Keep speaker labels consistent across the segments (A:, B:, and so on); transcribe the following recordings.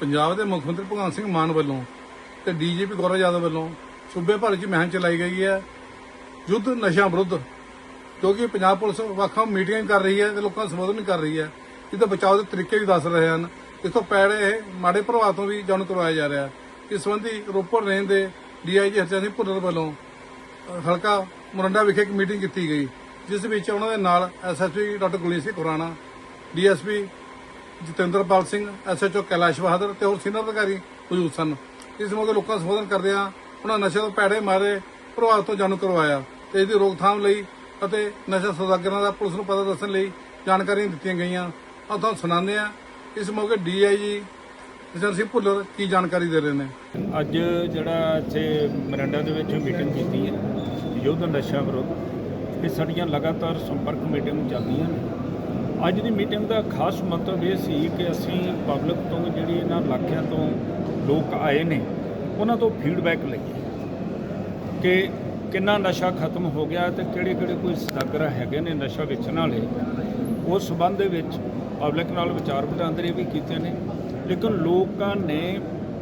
A: ਪੰਜਾਬ ਦੇ ਮੁੱਖ ਮੰਤਰੀ ਭਗਵੰਤ ਸਿੰਘ ਮਾਨ ਵੱਲੋਂ ਤੇ ਡੀਜੀਪੀ ਗੌਰਵ ਯਾਦਵ ਵੱਲੋਂ ਸੂਬੇ ਭਰ 'ਚ ਮੁਹਿੰਮ ਚਲਾਈ ਗਈ ਹੈ। ਯੁੱਧ ਨਸ਼ਾ ਵਿਰੁੱਧ ਕਿਉਂਕਿ ਪੰਜਾਬ ਪੁਲਿਸ ਵੱਖ-ਵੱਖ ਮੀਟਿੰਗਾਂ ਕਰ ਰਹੀ ਹੈ ਤੇ ਲੋਕਾਂ ਨੂੰ ਸੰਬੋਧਨ ਕਰ ਰਹੀ ਹੈ। ਇਹਦੇ ਬਚਾਅ ਦੇ ਤਰੀਕੇ ਵੀ ਦੱਸ ਰਹੇ ਹਨ। ਇਸ ਤੋਂ ਪੈੜੇ ਮਾੜੇ ਪ੍ਰਭਾਵ ਤੋਂ ਵੀ ਜਾਣੂ ਕਰਵਾਇਆ ਜਾ ਰਿਹਾ ਇਸ ਸੰਬੰਧੀ ਰੋਪੜ ਰੇਂਜ ਦੇ ਡੀਆਈਜੀ ਹਰਚੰਦ ਸਿੰਘ ਭੁੱਲਰ ਵੱਲੋਂ ਹਲਕਾ ਮੁਰੰਡਾ ਵਿਖੇ ਇੱਕ ਮੀਟਿੰਗ ਕੀਤੀ ਗਈ, ਜਿਸ ਵਿੱਚ ਉਹਨਾਂ ਦੇ ਨਾਲ SSP doctor Guleen Singh Khurana DSP Jatinderpal Singh SHO Kailash Bahadur ਤੇ ਹੋਰ ਸੀਨੀਅਰ ਅਧਿਕਾਰੀ ਮੌਜੂਦ ਸਨ। ਇਸ ਮੌਕੇ ਲੋਕਾਂ ਨੂੰ ਸੰਬੋਧਨ ਕਰਦਿਆਂ ਉਹਨਾਂ ਨਸ਼ੇ ਤੋਂ ਪੈੜੇ ਮਾਰੇ ਪ੍ਰਭਾਵ ਤੋਂ ਜਾਣੂ ਕਰਵਾਇਆ ਤੇ ਇਹਦੀ ਰੋਕਥਾਮ ਲਈ ਅਤੇ ਨਸ਼ਾ ਸੌਦਾਗਰਾਂ ਦਾ ਪੁਲਿਸ ਨੂੰ ਪਤਾ ਦੱਸਣ ਲਈ ਜਾਣਕਾਰੀਆਂ ਦਿੱਤੀਆਂ ਗਈਆਂ। ਆ ਤੁਹਾਨੂੰ ਸੁਣਾਉਂਦੇ ਆ ਇਸ ਮੌਕੇ ਡੀਆਈਜੀ ਜਸਨ ਸਿੰਘ ਭੁੱਲਰ ਕੀ ਜਾਣਕਾਰੀ ਦੇ ਰਹੇ ਨੇ?
B: ਅੱਜ ਜਿਹੜਾ ਇੱਥੇ ਮਰੰਡਾ ਦੇ ਵਿੱਚ ਮੀਟਿੰਗ ਕੀਤੀ ਹੈ, ਯੁੱਧ ਨਸ਼ਾ ਵਿਰੁੱਧ। ਇਹ ਸਾਡੀਆਂ ਲਗਾਤਾਰ ਸੰਪਰਕ ਮੀਟਿੰਗ ਚੱਲਦੀਆਂ ਨੇ। ਅੱਜ ਦੀ ਮੀਟਿੰਗ ਦਾ ਖਾਸ ਮੰਤਵ ਇਹ ਸੀ ਕਿ ਅਸੀਂ ਪਬਲਿਕ ਤੋਂ ਜਿਹੜੀ ਇਹਨਾਂ ਇਲਾਕਿਆਂ ਤੋਂ ਲੋਕ ਆਏ ਨੇ, ਉਹਨਾਂ ਤੋਂ ਫੀਡਬੈਕ ਲਈਏ ਕਿ ਕਿੰਨਾ ਨਸ਼ਾ ਖਤਮ ਹੋ ਗਿਆ ਤੇ ਕਿਹੜੇ ਕਿਹੜੇ ਕੋਈ ਸਦਾਗਰ ਹੈਗੇ ਨੇ ਨਸ਼ਾ ਵੇਚਣ ਵਾਲੇ। ਉਸ ਸਬੰਧ ਦੇ ਵਿੱਚ ਪਬਲਿਕ ਨਾਲ ਵਿਚਾਰ ਵਟਾਂਦਰੇ ਵੀ ਕੀਤੇ ਨੇ। ਲੇਕਿਨ ਲੋਕਾਂ ਨੇ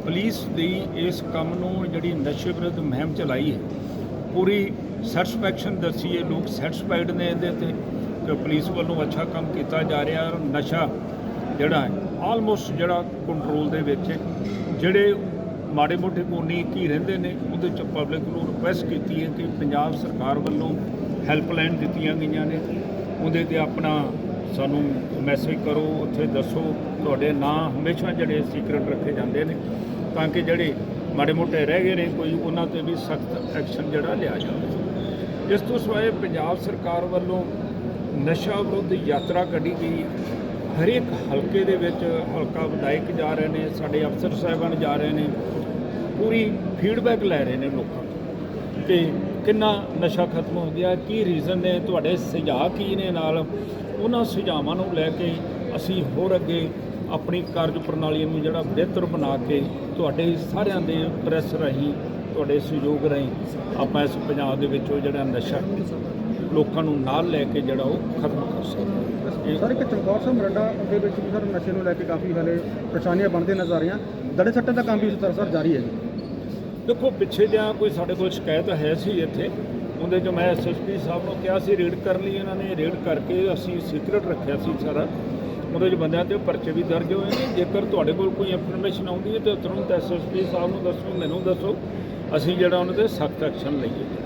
B: ਪੁਲਿਸ ਦੀ ਇਸ ਕੰਮ ਨੂੰ ਜਿਹੜੀ ਨਸ਼ੇ ਵਿਰੁੱਧ ਮੁਹਿੰਮ ਚਲਾਈ ਹੈ, ਪੂਰੀ ਸੈਟੀਸਫੈਕਸ਼ਨ ਦੱਸੀ ਹੈ। ਲੋਕ ਸੈਟੀਸਫਾਈਡ ਨੇ ਇਹਦੇ ਤੇ। ਪੁਲਿਸ ਵੱਲੋਂ ਅੱਛਾ ਕੰਮ ਕੀਤਾ ਜਾ ਰਿਹਾ ਔਰ ਨਸ਼ਾ ਜਿਹੜਾ ਹੈ ਆਲਮੋਸਟ ਜਿਹੜਾ ਕੰਟਰੋਲ ਦੇ ਵਿੱਚ ਹੈ, ਜਿਹੜੇ ਮਾੜੇ ਮੋਟੇ ਕੋਨੀ ਕੀ ਰਹਿੰਦੇ ਨੇ, ਉਹਦੇ ਚ ਪਬਲਿਕ ਨੂੰ ਰਿਕੁਐਸਟ ਕੀਤੀ ਹੈ ਕਿ ਪੰਜਾਬ ਸਰਕਾਰ ਵੱਲੋਂ ਹੈਲਪਲਾਈਨ ਦਿੱਤੀਆਂ ਗਈਆਂ ਨੇ। ਉਹਦੇ ਤੇ ਆਪਣਾ ਸਾਨੂੰ ਮੈਸੇਜ ਕਰੋ, ਉੱਥੇ ਦੱਸੋ, ਤੁਹਾਡੇ ਨਾਂ ਹਮੇਸ਼ਾ ਜਿਹੜੇ ਸੀਕ੍ਰੇਟ ਰੱਖੇ ਜਾਂਦੇ ਨੇ, ਤਾਂ ਕਿ ਜਿਹੜੇ ਮਾੜੇ ਮੋਟੇ ਰਹਿ ਗਏ ਨੇ, ਕੋਈ ਉਹਨਾਂ ਤੇ ਵੀ ਸਖਤ ਐਕਸ਼ਨ ਜਿਹੜਾ ਲਿਆ ਜਾਵੇ। ਇਸ ਤੋਂ ਸਿਵਾਏ ਪੰਜਾਬ ਸਰਕਾਰ ਵੱਲੋਂ ਨਸ਼ਾ ਵਿਰੁੱਧ ਯਾਤਰਾ ਕੱਢੀ ਗਈ। ਹਰੇਕ ਹਲਕੇ ਦੇ ਵਿੱਚ ਹਲਕਾ ਵਿਧਾਇਕ ਜਾ ਰਹੇ ਨੇ, ਸਾਡੇ ਅਫਸਰ ਸਾਹਿਬਾਨ ਜਾ ਰਹੇ ਨੇ, ਪੂਰੀ ਫੀਡਬੈਕ ਲੈ ਰਹੇ ਨੇ ਲੋਕਾਂ ਤੋਂ ਕਿ ਕਿੰਨਾ ਨਸ਼ਾ ਖਤਮ ਹੋ ਗਿਆ, ਕੀ ਰੀਜ਼ਨ ਨੇ, ਤੁਹਾਡੇ ਸੁਝਾਅ ਕੀ ਨੇ ਨਾਲ? ਉਹਨਾਂ ਸੁਝਾਵਾਂ ਨੂੰ ਲੈ ਕੇ ਅਸੀਂ ਹੋਰ ਅੱਗੇ ਆਪਣੀ ਕਾਰਜ ਪ੍ਰਣਾਲੀ ਨੂੰ ਜਿਹੜਾ ਬਿਹਤਰ ਬਣਾ ਕੇ ਤੁਹਾਡੇ ਸਾਰਿਆਂ ਦੇ ਪ੍ਰੈਸ ਰਾਹੀਂ, ਤੁਹਾਡੇ ਸਹਿਯੋਗ ਰਾਹੀਂ ਆਪਾਂ ਇਸ ਪੰਜਾਬ ਦੇ ਵਿੱਚ ਉਹ ਜਿਹੜਾ ਨਸ਼ਾ ਲੋਕਾਂ ਨੂੰ ਨਾਲ ਲੈ ਕੇ ਜਿਹੜਾ ਉਹ ਖਤਮ ਕਰ ਸਕਦੇ।
C: ਸਰ ਇੱਕ ਚਮਕੌਰ ਸਾਹਿਬ ਮਰੰਡਾ ਦੇ ਵਿੱਚ ਵੀ ਸਰ ਨਸ਼ੇ ਨੂੰ ਲੈ ਕੇ ਕਾਫੀ ਹਲੇ ਪਰੇਸ਼ਾਨੀਆਂ ਬਣਦੇ ਨਜ਼ਰ ਆ ਰਹੀਆਂ। ਦੜੇ ਸੱਟੇ ਦਾ ਕੰਮ ਵੀ ਇਸ ਤਰ੍ਹਾਂ ਸਰ ਜਾਰੀ ਹੈ ਜੀ।
B: ਦੇਖੋ ਪਿੱਛੇ ਜਿਹਾ ਕੋਈ ਸਾਡੇ ਕੋਲ ਸ਼ਿਕਾਇਤ ਹੈ ਸੀ ਇੱਥੇ। ਉਹਦੇ 'ਚ ਮੈਂ ਐਸਐਸਪੀ ਸਾਹਿਬ ਨੂੰ ਕਿਹਾ ਸੀ ਰੇਡ ਕਰਨ ਲਈ ਇਹਨਾਂ ਨੇ ਰੇਡ ਕਰਕੇ ਅਸੀਂ ਸੀਕ੍ਰੇਟ ਰੱਖਿਆ ਸੀ ਸਾਰਾ। ਉਹਦੇ 'ਚ ਬੰਦਿਆਂ ਤੇ ਪਰਚੇ ਵੀ ਦਰਜ ਹੋਏ ਨੇ। ਜੇਕਰ ਤੁਹਾਡੇ ਕੋਲ ਕੋਈ ਇਨਫੋਰਮੇਸ਼ਨ ਆਉਂਦੀ ਹੈ ਤਾਂ ਤੁਰੰਤ ਐਸਐਸਪੀ ਸਾਹਿਬ ਨੂੰ ਦੱਸੋ ਮੈਨੂੰ ਦੱਸੋ। ਅਸੀਂ ਜਿਹੜਾ ਉਹਨਾਂ ਤੇ ਸਖਤ ਐਕਸ਼ਨ ਲਈਏ।